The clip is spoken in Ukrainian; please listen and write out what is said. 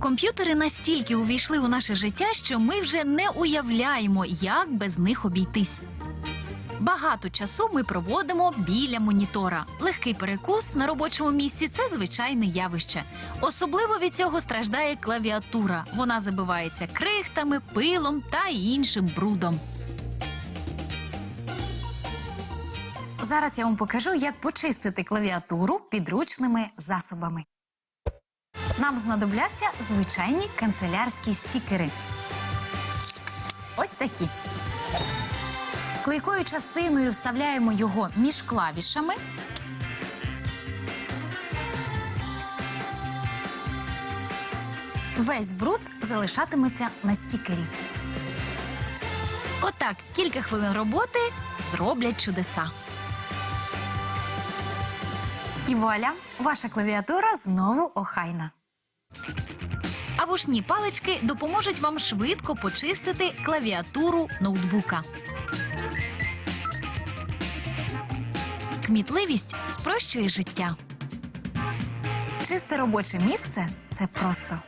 Комп'ютери настільки увійшли у наше життя, що ми вже не уявляємо, як без них обійтись. Багато часу ми проводимо біля монітора. Легкий перекус на робочому місці це звичайне явище. Особливо від цього страждає клавіатура. Вона забивається крихтами, пилом та іншим брудом. Зараз я вам покажу, як почистити клавіатуру підручними засобами. Нам знадобляться звичайні канцелярські стікери. Ось такі. Клейкою частиною вставляємо його між клавішами. Весь бруд залишатиметься на стікері. Отак, кілька хвилин роботи зроблять чудеса. І вуаля, ваша клавіатура знову охайна. А вушні палички допоможуть вам швидко почистити клавіатуру ноутбука. Кмітливість спрощує життя. Чисте робоче місце це просто